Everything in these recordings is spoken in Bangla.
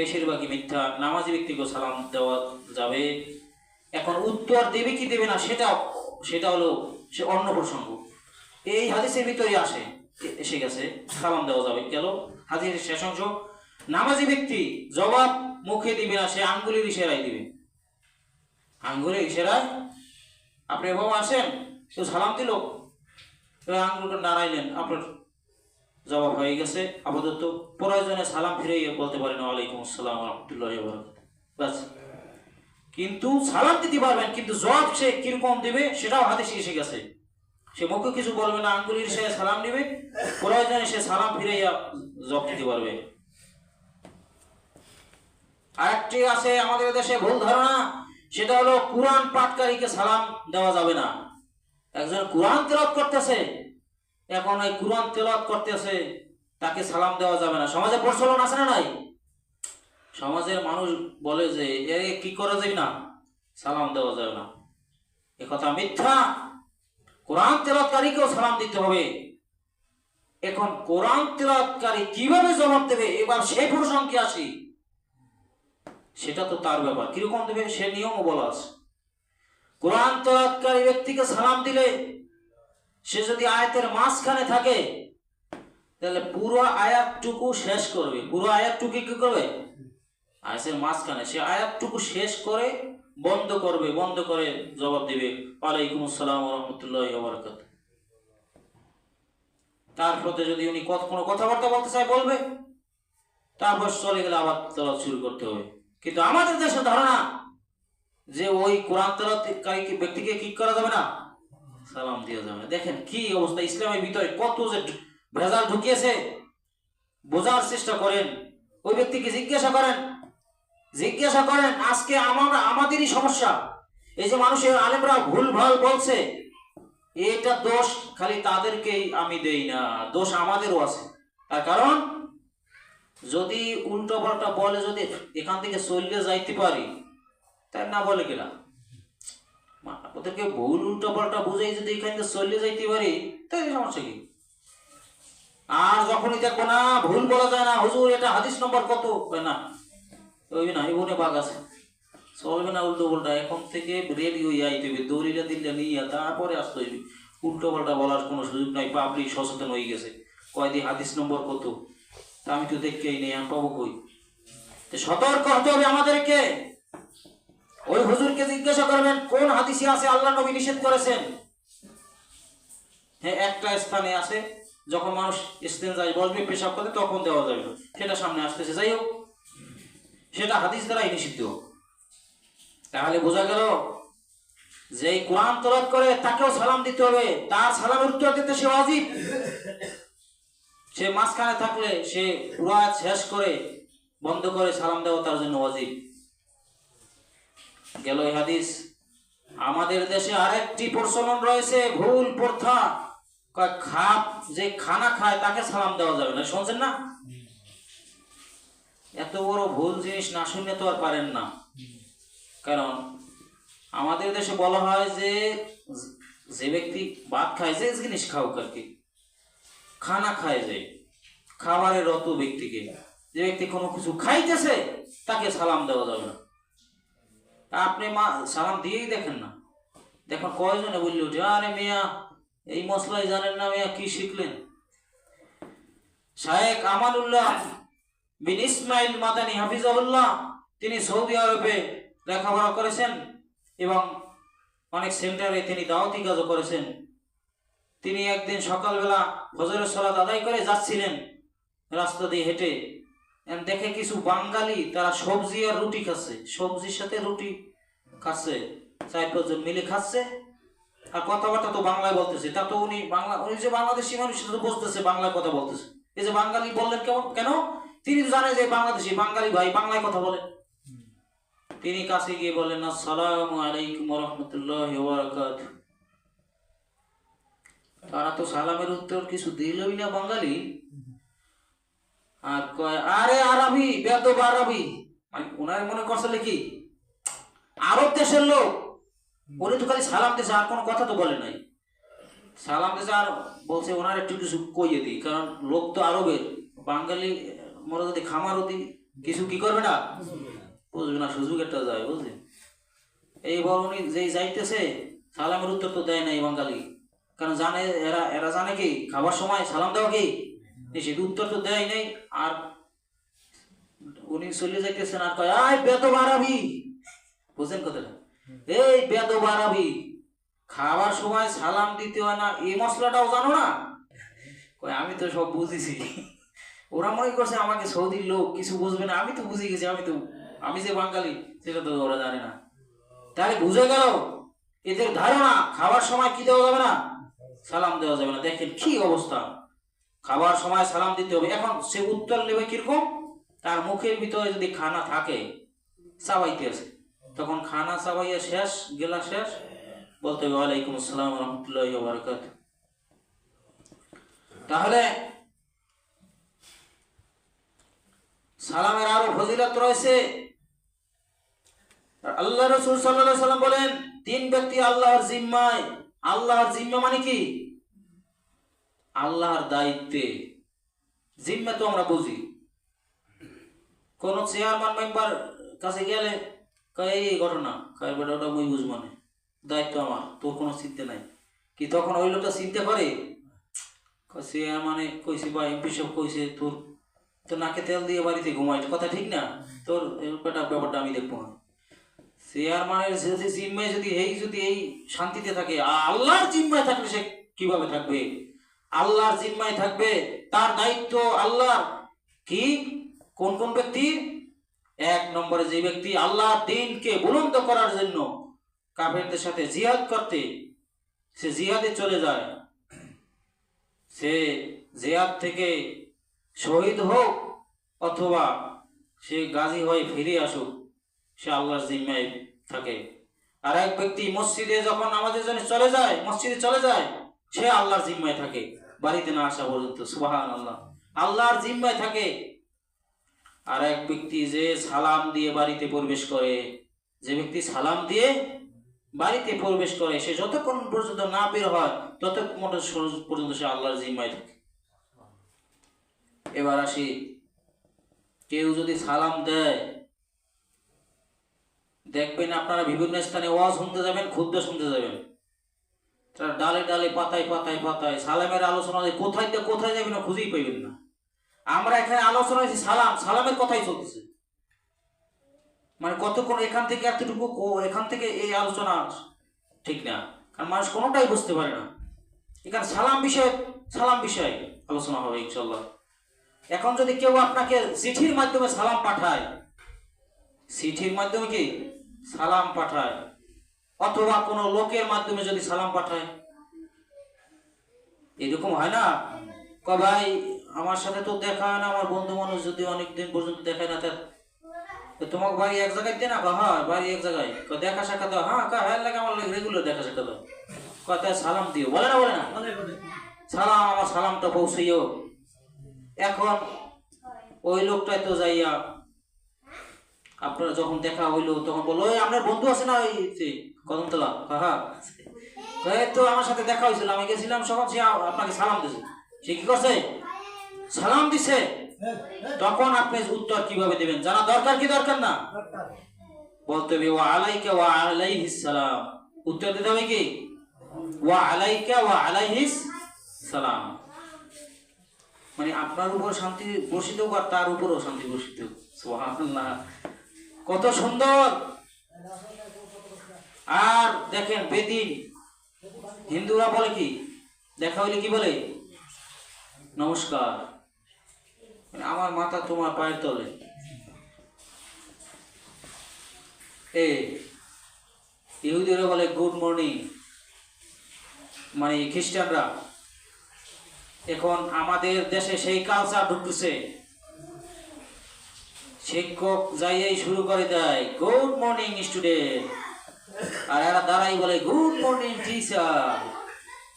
বেশিরভাগই মিথ্যা, নামাজি ব্যক্তিকে সালাম দেওয়া যাবে। এখন উত্তর দেবে কি দেবে না, সেটা সেটা হলো সে অন্য প্রসঙ্গ। এই হাদিসের ভিতরে আসে, এসে গেছে, সালাম দেওয়া যাবে। গেল হাদিসের শেষ অংশ, নামাজি ব্যক্তি জবাব মুখে দিবে না, সে আঙ্গুলের ইশারায় দিবে। আঙ্গুলের ইশারায়, আপনি বাবা আসেন তো সালাম দিল আঙ্গুলটা নাড়াইলেন, আপনার জবাব হয়ে গেছে। আপাতত প্রয়োজনে সালাম ফিরে বলতে পারেন, ওয়ালাইকুম আসসালাম রহমতুল্লাহ বাস। কিন্তু সালাম দিতে পারবেন, কিন্তু জবাব সে কীরকম দিবে সেটাও হাদিসে এসে গেছে। সে মুখে কিছু বলবে না আঙ্গুলির সে সালাম দিবে প্রয়োজনে সে সালাম ফিরে জবাব দিতে পারবে। আরেকটি আছে আমাদের দেশে ভুল ধারণা, সেটা হলো কোরআন পাঠকারীকে সালাম দেওয়া যাবে না। একজন কোরআন তেলাওয়াত করতেছে এখন ওই কোরআন তেলাওয়াত করতেছে, তাকে সালাম দেওয়া যাবে না। সমাজে প্রচলন আছে না নাই? সমাজের মানুষ বলে যে, এ কি করা যাবে না সালাম দেওয়া যাবে না। এ কথা মিথ্যা। কোরআন তেলাওয়াতকারীকেও সালাম দিতে হবে। এখন কোরআন তেলাওয়াতকারী কীভাবে জবাব দেবে? এবার সে প্রসঙ্গে আসি। সেটা তো তার ব্যাপার। কীরকম দেবে? সে নিয়মও বলা আছে। কোরআন তেলাওয়াতকারী ব্যক্তিকে সালাম দিলে সে যদি আয়াতের মাঝখানে থাকে, তাহলে পুরো আয়াতটুকু শেষ করবে। পুরো আয়াতটুকু কি করবে? আয়াতের মাঝখানে। সে আয়াতটুকু শেষ করে বন্ধ করবে, বন্ধ করে জবাব দিবে, ওয়ালাইকুম আসসালাম রহমতুল্লাহ বরকাত তারপরে যদি উনি কোনো কথাবার্তা বলতে চায়, বলবে। তারপর চলে গেলে আবার তেলাওয়াত শুরু করতে হবে। কিন্তু আমাদের দেশে ধারণা, যে ওই কোরআন তেলাওয়াতকারী ব্যক্তিকে কি করা যাবে না? সালাম দিয়ে যাবে দেখেন কি অবস্থা, ইসলামের ভিতরে কত যে ভেজাল ঢুকিয়েছে। বোঝার চেষ্টা করেন, ওই ব্যক্তিকে জিজ্ঞাসা করেন জিজ্ঞাসা করেন, আজকে আমার আমাদেরই সমস্যা। এই যে মানুষের আলেমরা ভুল ভালো বলছে, এটা দোষ খালি তাদেরকেই আমি দেই না, দোষ আমাদেরও আছে। তার কারণ, যদি উল্টো পাল্টা বলে যদি এখান থেকে চললে যাইতে পারি তাই না বলে কিনা ওদেরকে ভুল উল্টো পাল্টা বুঝাই যদি এখান থেকে চললে যাইতে পারি তাই সমস্যা কি? আর যখনই দেখব না, ভুল বলা যায় না, হুজুর, এটা হাদিস নম্বর কত? না, ওই না বনে বাঘ আছে। চলবে না উল্টো পাল্টা, এখন থেকে রেডি হয়ে আইতে হবে দড়িটা দিলে নিয়ে তারপরে আসতে হইবে। উল্টো পাল্টা বলার কোনো সুযোগ নাই পাবলিক সচেতন হয়ে গেছে। কয় দিয়ে হাদিস নম্বর কত? তা আমি তো দেখকেই নেই, আমি পাবো কই? সতর্ক হতে হবে আমাদেরকে। ওই হুজুরকে জিজ্ঞাসা করবেন, কোন হাদিসে আছে আল্লাহ নবী নিষেধ করেছেন? হ্যাঁ একটা স্থানে আছে, যখন মানুষ ইস্তেঞ্জায় বসবে, পেশাব করতে তখন দেওয়া যাবে। সেটা সামনে আসতেছে। যাই হোক, সেটা হাদিস দ্বারাই নিষিদ্ধ। তাহলে বোঝা গেল যে কোরআন তরফ করে, তাকেও সালাম দিতে হবে। তার সালামের উত্তর দিতে সে অজিব সে মাঝখানে থাকলে সে পুরা শেষ করে, বন্ধ করে সালাম দেওয়া তার জন্য অজিব গেল হাদিস। আমাদের দেশে আরেকটি প্রচলন রয়েছে, ভুল প্রথা। খাপ, যে খানা খায় তাকে সালাম দেওয়া যাবে না। শুনছেন না? এত বড় ভুল জিনিস না শুনলে তো আর পারেন না। কারণ আমাদের দেশে বলা হয় যে যে ব্যক্তি ভাত খায় যে জিনিস খাওক আর কি। খানা খায় যে, খাবারের রত ব্যক্তিকে। যে ব্যক্তি কোনো কিছু খাইতেছে, তাকে সালাম দেওয়া যাবে না। আপনি মা, সালাম দিয়েই দেখেন না। দেখুন কয়জনে বলল, যে আরে মিয়া, এই মশলাই জানেন না মিয়া কি শিখলেন? শায়েক আমানুল্লাহ বিন ইসমাইল মাদানী হাফিজাহুল্লাহ, তিনি সৌদি আরবে লেখাপড়া করেছেন এবং অনেক সেন্টারে তিনি দাওয়াতি কাজও করেছেন। তিনি একদিন সকালবেলা ফজরের সলাত আদায় করে যাচ্ছিলেন, রাস্তা দিয়ে হেঁটে। দেখে কিছু বাঙালি, তারা সবজি আর রুটি খাচ্ছে। সবজির সাথে রুটি খাচ্ছে, চার পাঁচজন মিলে খাচ্ছে। আর কথাবার্তা তো বাংলায় বলতেছে। তা তো উনি বাংলা উনি যে বাংলাদেশি মানুষ সেটা তো বুঝতেছে বাংলায় কথা বলতেছে। এই যে বাঙালি বললেন কেমন কেন? তিনি জানে যে বাংলাদেশি, বাঙালি ভাই, বাংলায় কথা বলে। তিনি কাছে গিয়ে বললেন, আসসালামু আলাইকুম রহমতুল্লাহ তারা তো সালামের উত্তর কিছু দিলই না বাঙালি। আর কয়, আরে আরবি বেদব আরবি। মানে ওনার মনে করছিল কি? আরব দেশের লোক, উনি তো খালি সালাম দিয়েছে, আর কোনো কথা তো বলে নাই। সালাম দিয়েছে আর বলছে, ওনার একটু কিছু কইয়ে দিই, কারণ লোক তো আরবের। বাঙালি, মনে যদি খামারও দিই কিছু কি করবে না? বুঝবে না, সুযোগ একটা যায়, বুঝলি? এইবার উনি যেই যাইতেছে, সালামের উত্তর তো দেয় না এই বাঙালি। কারণ জানে, এরা এরা জানে কি, খাবার সময় সালাম দেওয়া কি? নিষেধ উত্তর তো দেয় নাই, আর উনি চলে যাইতেছেন আর কয়, আয় বেদ বাড়াবি বুঝলেন কথাটা? এই বেদ বাড়াবি খাবার সময় সালাম দিতে হয় না, এই মশলাটাও জানো না? কয়, আমি তো সব বুঝেছি। ওরা মনে করছে আমাকে সৌদির লোক, কিছু বুঝবে না, আমি তো বুঝে গেছি, আমি তো, আমি যে বাঙালি, সেটা তো ওরা জানে না। তাহলে বুঝে গেল, এদের ধারণা, খাবার সময় কি দেওয়া যাবে না? সালাম দেওয়া যাবে না। দেখেন কি অবস্থা। খাবার সময় সালাম দিতে হবে। এখন সে উত্তর নেবে কীরকম? তার মুখের ভিতরে যদি খানা থাকে চাবাইতে আছে তখন খানা চাবাইয়া শেষ, গেলা শেষ। বলতে হবে, ওয়ালাইকুম আসসালাম রহমতুল্লাহ বারকাত তাহলে সালামের আরও ফজিলত রয়েছে। আল্লাহ রসুল সাল্লাহ সাল্লাম বলেন, তিন ব্যক্তি আল্লাহর জিম্মায়। আল্লাহর জিম্মা মানে কি? আল্লাহর দায়িত্বে। জিম্মা তো আমরা বুঝি। কোন চেয়ারম্যান মেম্বার কাছে গেলে এই ঘটনা। ওটা মুই বুঝব দায়িত্ব আমার, তোর কোনো চিন্তা নাই। কি তখন ওই লোকটা চিনতে পারে চেয়ারম্যানে কইছে বা এমপি সব কইছে, তোর তো নাকে তেল দিয়ে বাড়িতে ঘুমাই কথা ঠিক না? তোর বেটা ব্যাপারটা আমি দেখব না। চেয়ারম্যানের জিম্মায় যদি এই যদি এই শান্তিতে থাকে আল্লাহর জিম্মায় থাকলে সে কীভাবে থাকবে? আল্লাহর জিম্মায় থাকবে, তার দায়িত্ব আল্লাহর। কি? কোন কোন ব্যক্তি? এক নম্বরে যে ব্যক্তি আল্লাহর দিনকে বুলন্দ করার জন্য কাফেরদের সাথে জিহাদ করতে, সে জিহাদে চলে যায়। সে জিহাদ থেকে শহীদ হোক অথবা সে গাজী হয়ে ফিরে আসুক, সে আল্লাহর জিম্মায় থাকে। আর এক ব্যক্তি মসজিদে যখন আমাদের জন্য চলে যায়, মসজিদে চলে যায়, সে আল্লাহর জিম্মায় থাকে। বাড়িতে না আসা পর্যন্ত সুবাহান আল্লাহ আল্লাহর জিম্মায় থাকে। আর এক ব্যক্তি যে সালাম দিয়ে বাড়িতে প্রবেশ করে, যে ব্যক্তি সালাম দিয়ে বাড়িতে প্রবেশ করে, সে যতক্ষণ পর্যন্ত না বের হয়, ততক্ষণ পর্যন্ত সে আল্লাহর জিম্মায় থাকে। এবার আসি, কেউ যদি সালাম দেয়, দেখবেন আপনারা বিভিন্ন স্থানে ওয়াজ শুনতে যাবেন ক্ষুদ্র শুনতে যাবেন। ডালে ডালে পাতায় পাতায় পাতায় সালামের আলোচনা কোথায় কোথায় যাবেন না খুঁজেই পাইবেন না। আমরা এখানে আলোচনা হয়েছি, সালাম, সালামের কথাই চলতেছে। মানে কতক্ষণ এখান থেকে এতটুকু এখান থেকে এই আলোচনা ঠিক না, কারণ মানুষ কোনোটাই বুঝতে পারে না। এখানে সালাম বিষয়ে সালাম বিষয়ে আলোচনা হবে ইনশাল্লাহ এখন যদি কেউ আপনাকে চিঠির মাধ্যমে সালাম পাঠায়, চিঠির মাধ্যমে কি? সালাম পাঠায়। অথবা কোনো লোকের মাধ্যমে যদি সালাম পাঠায়? এরকম হয় না? ক ভাই আমার সাথে তো দেখা হয় না আমার বন্ধু মানুষ যদি অনেকদিন পর্যন্ত দেখায় না তার তোমাকে বাড়ি এক জায়গায় দিয়ে না হ্যাঁ বাড়ি এক জায়গায়। দেখা সাক্ষাৎ হ্যাঁ কয়, হ্যাঁ লাগে আমার রেগুলার দেখা সাক্ষাৎ দাও। কথা সালাম দিও। বলে না বলে না? সালাম আমার সালামটা পৌঁছাইও। এখন ওই লোকটাই তো যাইয়া আপনার যখন দেখা হইল তখন বলল ওই আপনার বন্ধু আছে না ওই হ্যাঁ তো আমার সাথে দেখা হয়েছিল আমি গেছিলাম সকাল সে আপনাকে সালাম দিছে। সে কি করছে? সালাম দিছে। তখন আপনি উত্তর কীভাবে দেবেন? জানা দরকার কি দরকার না? বলতে হবে, ওয়া আলাইকা ওয়া আলাইহিস সালাম। উত্তর দিতে হবে কি? ওয়া আলাইকা ওয়া আলাইহিস সালাম। মানে আপনার উপর শান্তি বর্ষিত হোক আর তার উপরও শান্তি বর্ষিত হোক। কত সুন্দর! আর দেখেন বেদিন হিন্দুরা বলে কি? দেখা হইলে কি বলে? নমস্কার। মানে আমার মাথা তোমার পায়ের তলে। এ, ইহুদিরা বলে গুড মর্নিং মানে খ্রিস্টানরা, এখন আমাদের দেশে সেই কালচার ঢুকতেছে। শিক্ষক যাইয়াই শুরু করে দেয় গুড মর্নিং স্টুডেন্ট আর এরা দাঁড়াই বলে গুড মর্নিং টিচার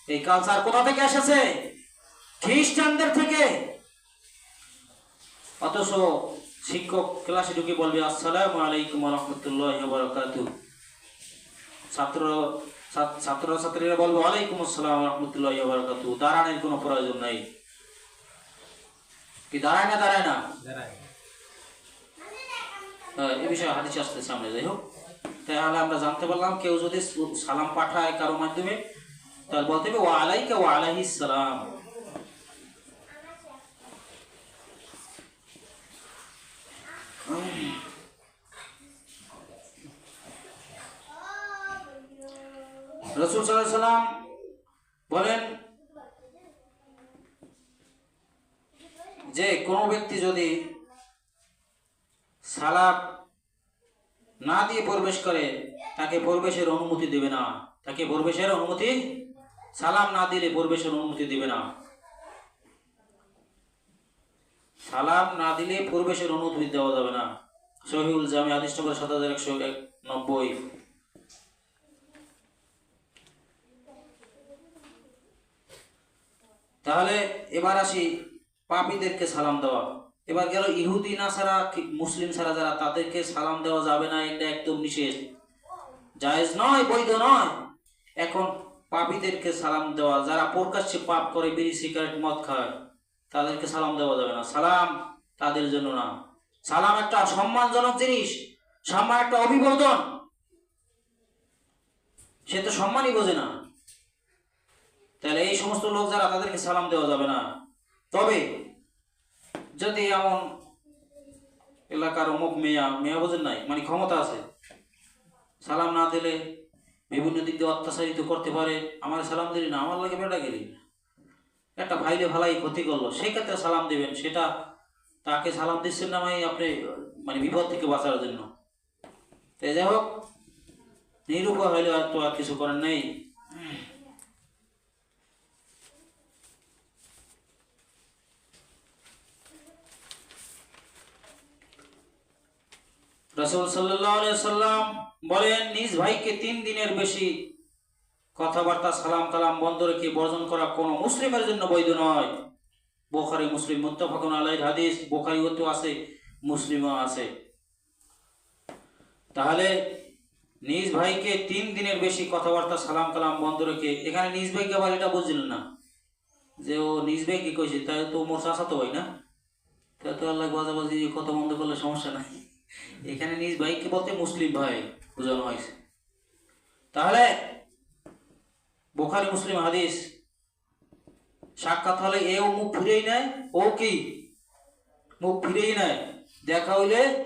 এই কালচার কোথা থেকে এসেছে? খ্রিস্টানদের থেকে। অথচ শিক্ষক ক্লাসে ঢুকে বলবে আসসালামু আলাইকুম রহমতুল্লাহ বারাকাতু ছাত্র ছাত্র ছাত্রীরা বলবে ওয়ালাইকুম আসসালাম রহমতুল্লাহ বারাকাতু দাঁড়ানোর কোনো প্রয়োজন নাই। কি দাঁড়ায় না দাঁড়ায় না? আহ, এ বিষয়ে হাদিস আসতে সামনে যাই হোক। তাহলে আমরা জানতে পারলাম কেউ যদি সালাম পাঠায় কারও মাধ্যমে, তাহলে বলতে হবে ও আলাইকা সালাম। রসুল সাল্লাম বলেন যে কোনো ব্যক্তি যদি সালাম না দিয়ে প্রবেশ করে, তাকে প্রবেশের অনুমতি দেবে না। তাকে প্রবেশের অনুমতি, সালাম না দিলে প্রবেশের অনুমতি দেবে না। সালাম না দিলে প্রবেশের অনুমতি দেওয়া যাবে না। শহীদুল জামি আদিশ নম্বর সাত হাজার একশো নব্বই। তাহলে এবার আসি পাপীদেরকে সালাম দেওয়া। এবার গেল ইহুদি না কি- মুসলিম ছাড়া যারা, তাদেরকে সালাম দেওয়া যাবে না, এটা একদম নিষেধ। জায়েজ নয়, বৈধ নয়। এখন পাপীদেরকে সালাম দেওয়া, যারা প্রকাশ্যে পাপ করে, বিড়ি, সিগারেট, মদ খায়, তাদেরকে সালাম দেওয়া যাবে না। সালাম তাদের জন্য না। সালাম একটা সম্মানজনক জিনিস সম্মান একটা অভিবাদন সে তো সম্মানই বোঝে না। তাহলে এই সমস্ত লোক যারা, তাদেরকে সালাম দেওয়া যাবে না। তবে যদি এমন এলাকার অমুক মেয়া মেয়া বোঝেন নাই মানে ক্ষমতা আছে, সালাম না দিলে বিভিন্ন দিক দিয়ে অত্যাচারিত করতে পারে, আমার সালাম দিলি না, আমার লাগে বেটা গেলি। একটা ভাইলে ভালাই ক্ষতি করল, সেই ক্ষেত্রে সালাম দেবেন, সেটা তাকে সালাম দিচ্ছেন না মানে আপনি মানে বিপদ থেকে বাঁচার জন্য। তাই যাই হোক, নিরুপায় হইলে আর তো আর কিছু করার নেই। রসুল সাল্লাম বলেন, নিজ ভাইকে তিন দিনের বেশি কথাবার্তা সালাম কালাম বন্ধ রেখে বর্জন করা কোনো মুসলিমের জন্য বৈধ নয়। বোখারি, মুসলিম, মুত্তাফাকুন আলাই হাদিস বোখারিও তো আছে, মুসলিমও আছে। তাহলে নিজ ভাইকে তিন দিনের বেশি কথাবার্তা সালাম কালাম বন্ধ রেখে, এখানে নিজ ভাইকে আবার এটা বুঝলেন না। যে ও নিজ ভাই কি কইছে তাই তো মোর চাষা তো ভাই না? তাই তো আল্লাহ বাজাবাজি কথা বন্ধ করলে সমস্যা নাই। এখানে নিজ ভাইকে বলতে মুসলিম ভাই বোঝানো হয়েছে। তাহলে বোখারি মুসলিম হাদিস সাক্ষাৎ হলে এও মুখ ফিরেই নেয়, ও কি? মুখ ফিরেই নেয়। দেখা হইলে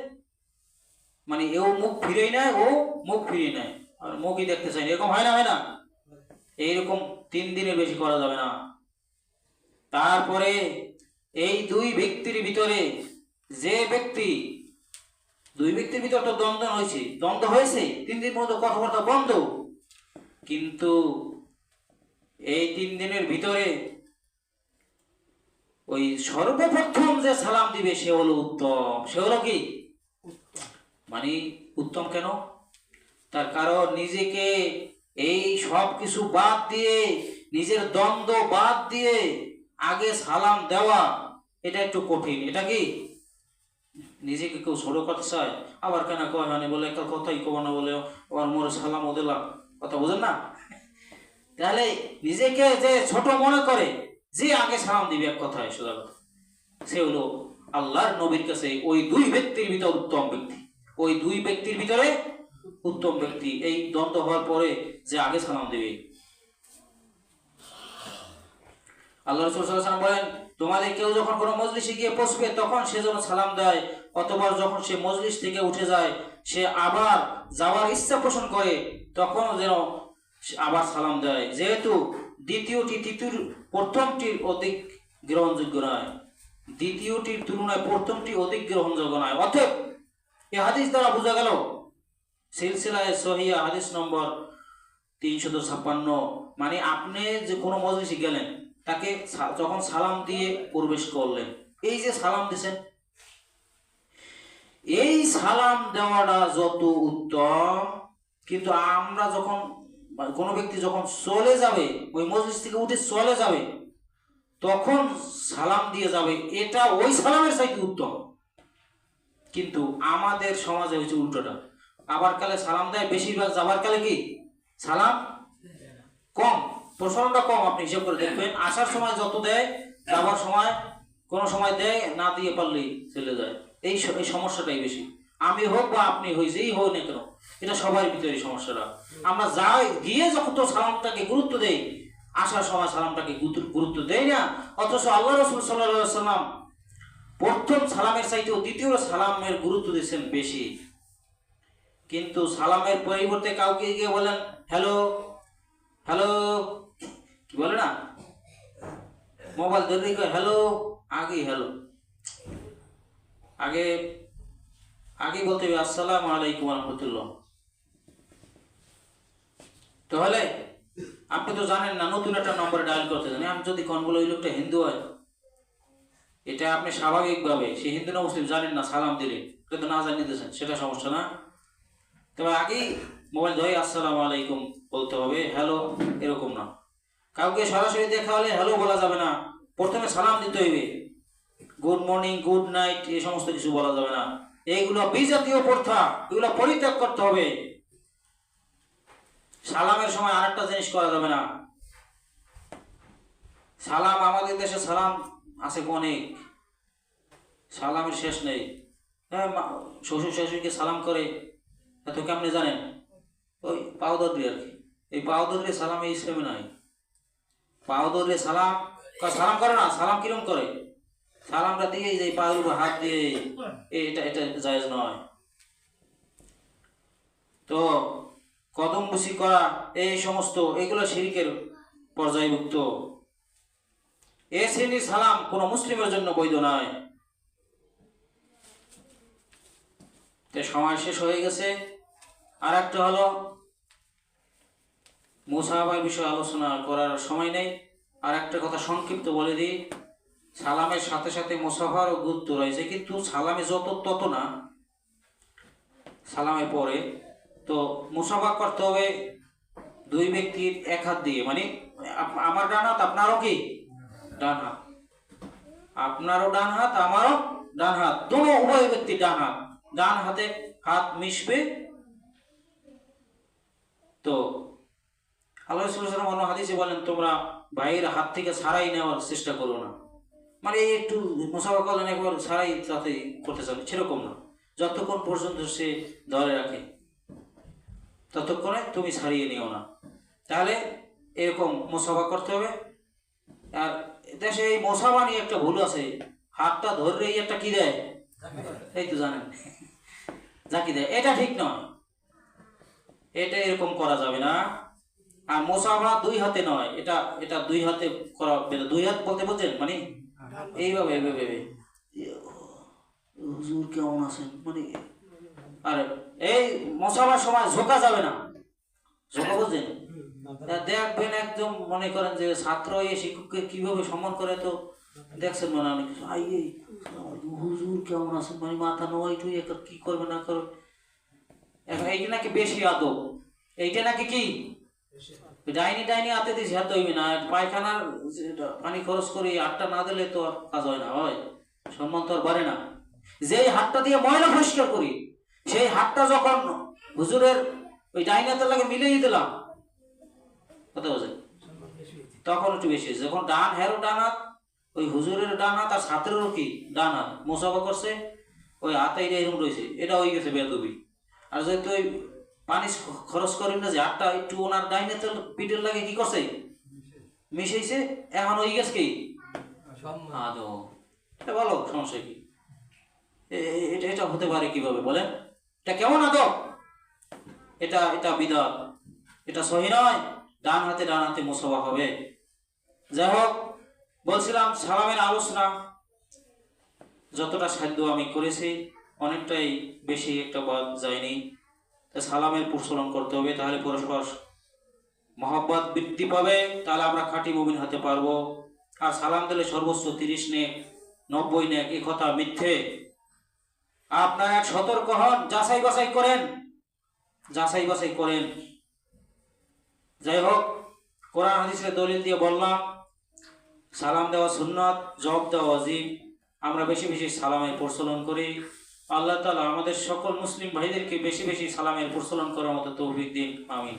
মানে এও মুখ ফিরেই নেয়, ও মুখ ফিরিয়ে নেয়। আর মুখই দেখতে চাই এরকম হয় না হয় না? এইরকম তিন দিনের বেশি করা যাবে না। তারপরে এই দুই ব্যক্তির ভিতরে যে ব্যক্তি দুই ব্যক্তির ভিতর তো দ্বন্দ্ব হয়েছে। দ্বন্দ্ব হয়েছে তিন দিন পর্যন্ত কথাবার্তা বন্ধ। কিন্তু এই তিন দিনের ভিতরে ওই সর্বপ্রথম যে সালাম দিবে সে হলো উত্তম। সে হলো কি? মানে উত্তম কেন? তার কারণ নিজেকে এই সব কিছু বাদ দিয়ে নিজের দ্বন্দ্ব বাদ দিয়ে আগে সালাম দেওয়া এটা একটু কঠিন। এটা কি? নিজেকে কেউ ছোট করতে চায়, আবার কেন কয় মানে বলে, একটা কথাই কব না বলে আমার মোরে ও দিলাম। কথা বুঝেন না? তাহলে নিজেকে যে ছোট মনে করে, যে আগে সালাম দিবে এক কথায়, সোজা কথা। সে হলো আল্লাহর নবীর কাছে ওই দুই ব্যক্তির ভিতর উত্তম ব্যক্তি। ওই দুই ব্যক্তির ভিতরে উত্তম ব্যক্তি। এই দ্বন্দ্ব হওয়ার পরে যে আগে সালাম দেবে। আল্লাহ রসুল বলেন, তোমাদের কেউ যখন কোনো মজলিসে গিয়ে বসবে, তখন সে যেন সালাম দেয় অথবা যখন সে মজলিস থেকে উঠে যায়, সে আবার যাওয়ার ইচ্ছা পোষণ করে তখন যেন আবার সালাম দেয়। যেহেতু দ্বিতীয়টি তৃতীয় প্রথমটির অধিক গ্রহণযোগ্য নয়। দ্বিতীয়টির তুলনায় প্রথমটি অধিক গ্রহণযোগ্য নয়। অতএব এ হাদিস দ্বারা বোঝা গেল, সিলসিলায় সহিয়া হাদিস নম্বর তিনশত ছাপ্পান্ন মানে আপনি যে কোনো মজলিসে গেলেন, তাকে যখন সালাম দিয়ে প্রবেশ করলেন, এই যে সালাম দিছেন এই সালাম দেওয়াটা যত উত্তম, কিন্তু আমরা যখন, কোনো ব্যক্তি যখন চলে যাবে, ওই মজলিস থেকে উঠে চলে যাবে, তখন সালাম দিয়ে যাবে, এটা ওই সালামের চাইতে উত্তম। কিন্তু আমাদের সমাজে হয়েছে উল্টোটা। আবার কালে সালাম দেয়, বেশিরভাগ যাবার কালে কি? সালাম কম। প্রসারণটা কম, আপনি হিসাব করে দেখবেন। আসার সময় যত দেয়, যাবার সময়, কোনো সময় দেয়, না দিয়ে পারলেই চলে যায়। এই এই সমস্যাটাই বেশি। আমি হোক বা আপনি হই, যেই হোক না কেন, এটা সবার ভিতরে এই সমস্যাটা। আমরা যাই, গিয়ে যখন তো সালামটাকে গুরুত্ব দেই, আসার সময় সালামটাকে গুরুত্ব- দেই না, অথচ আল্লাহ রসুল সাল্লাহ সাল্লাম প্রথম সালামের চাইতেও দ্বিতীয় সালামের গুরুত্ব দিচ্ছেন বেশি। কিন্তু সালামের পরিবর্তে কাউকে গিয়ে বলেন, হ্যালো হ্যালো, কি বলে না? মোবাইল ধরে হ্যালো আগে হ্যালো। আগে আগে বলতে হবে, আসসালাম আলাইকুম রহমতুল্লাহ তাহলে, আপনি তো জানেন না, নতুন একটা নম্বরে ডায়াল করতে জানেন আমি যদি কোন বলে ওই লোকটা হিন্দু হয়, এটা আপনি স্বাভাবিকভাবে, সে হিন্দু না মুসলিম জানেন না, সালাম দিলে, এটা তো না জানিয়ে দিয়েছেন, সেটা সমস্যা না। তবে আগেই মোবাইল ধরে আসসালামু আলাইকুম বলতে হবে, হ্যালো, এরকম না। কাউকে সরাসরি দেখা হলে হ্যালো বলা যাবে না, প্রথমে সালাম দিতে হইবে। গুড মর্নিং গুড নাইট এই সমস্ত কিছু বলা যাবে না। এইগুলো বিজাতীয় প্রথা, এগুলো পরিত্যাগ করতে হবে। সালামের সময় আরেকটা জিনিস করা যাবে না। সালাম আমাদের দেশে সালাম আছে অনেক। সালামের শেষ নেই। হ্যাঁ শ্বশুর শাশুড়িকে সালাম করে এত কেমনে জানেন? ওই পাওদরি আর কি। এই পাওদরি সালাম এই ইসলামে নাই। পাওদরি সালাম সালাম করে না, সালাম কিরম করে? সালামটা দিয়ে যে পায়ের উপর হাত দিয়ে এটা এটা জায়েজ নয়। তো কদম বুসি করা এই সমস্ত এগুলো শিরিকের পর্যায়ভুক্ত। এ শ্রেণির সালাম কোন মুসলিমের জন্য বৈধ নয়। তো সময় শেষ হয়ে গেছে। আর একটা হলো মুসাহাবার বিষয়ে আলোচনা করার সময় নেই। আর একটা কথা সংক্ষিপ্ত বলে দিই। সালামের সাথে সাথে মুসাফারও গুরুত্ব রয়েছে, কিন্তু সালামে যত তত না। সালামের পরে। তো মুসাফা করতে হবে দুই ব্যক্তির এক হাত দিয়ে। মানে আমার ডান হাত, আপনারও কি? ডান হাত। আপনারও ডান হাত, আমারও ডান হাত। দুটো উভয় ব্যক্তি ডান হাত। ডান হাতে হাত মিশবে। তো আল্লাহ অন্য হাদিসে বলেন, তোমরা ভাইয়ের হাত থেকে ছাড়াই নেওয়ার চেষ্টা করো না। মানে একটু মুসাফা করলেন একবার ছাড়াই তাতে করতে চান সেরকম না। যতক্ষণ পর্যন্ত সে ধরে রাখে ততক্ষণে তুমি ছাড়িয়ে নিও না। তাহলে এরকম মোসাফা করতে হবে। আর দেশে এই মোসাফা নিয়ে একটা ভুল আছে। হাতটা ধরলেই একটা কি দেয়? এই তো জানেন। জাকি দেয়। এটা ঠিক নয় এটা এরকম করা যাবে না। আর মোসাফা দুই হাতে নয়। এটা এটা দুই হাতে করা দুই হাত বলতে বলছেন মানে? এইভাবে এইভাবে। হুজুর কেমন আছেন? মানে আর এই মশাবার সময় ঝোঁকা যাবে না। ঝোঁকা বুঝছেন? দেখবেন একদম মনে করেন যে ছাত্র এই শিক্ষককে কীভাবে সম্মান করে তো দেখছেন মনে অনেক কিছু। আই হুজুর কেমন আছেন? মানে মাথা নয় টুই কি করবে না করবে? এখন এইটা নাকি বেশি আদব। এইটা নাকি কি? ডাইনি ডাইনি হাতে দিস হাত হইবে না। পায়খানার পানি খরচ করি হাতটা না দিলে তো কাজ হয় না, হয়। সম্মান বাড়ে না। যেই হাতটা দিয়ে ময়লা পরিষ্কার করি, সেই হাতটা যখন হুজুরের ওই ডাইনি হাতের লাগে মিলিয়ে দিলাম, কথা বোঝে তখন একটু বেশি। যখন ডান হেরো ডান হাত, ওই হুজুরের ডান হাত আর ছাত্রেরও কি ডান হাত মোসাফা করছে? ওই হাতে এরকম রয়েছে। এটা হয়ে গেছে বেদবি আর যেহেতু ওই পানি খরচ করেন না যে হাতটা একটু ওনার ডাইনে তেল পিঠের লাগে কি করছে? মিশাইছে? এখন ওই গেছে কি? আদো। এটা বলো সমস্যা কি? এটা এটা হতে পারে কীভাবে বলেন? এটা কেমন আদব এটা এটা বিদাত। এটা সহি নয় ডান হাতে ডান হাতে মোসাফা হবে। যাই হোক বলছিলাম সালামের আলোচনা। যতটা সাধ্য আমি করেছি অনেকটাই বেশি একটা বাদ যায়নি। তা সালামের প্রচলন করতে হবে, তাহলে পরস্পর মহব্বত বৃদ্ধি পাবে, তাহলে আমরা খাঁটি মুমিন হতে পারব। আর সালাম দিলে সর্বোচ্চ তিরিশ নেক, নব্বই নেক, এ কথা মিথ্যে। আপনারা সতর্ক হন, যাচাই বাছাই করেন। যাচাই বাছাই করেন। যাই হোক, কোরআন হাদিসের দলিল দিয়ে বললাম, সালাম দেওয়া সুন্নত জব দেওয়া অজিব আমরা বেশি বেশি সালামের প্রচলন করি। আল্লাহ তালা আমাদের সকল মুসলিম ভাইদেরকে বেশি বেশি সালামের প্রচলন করার মতো তৌফিক দিন, আমিন।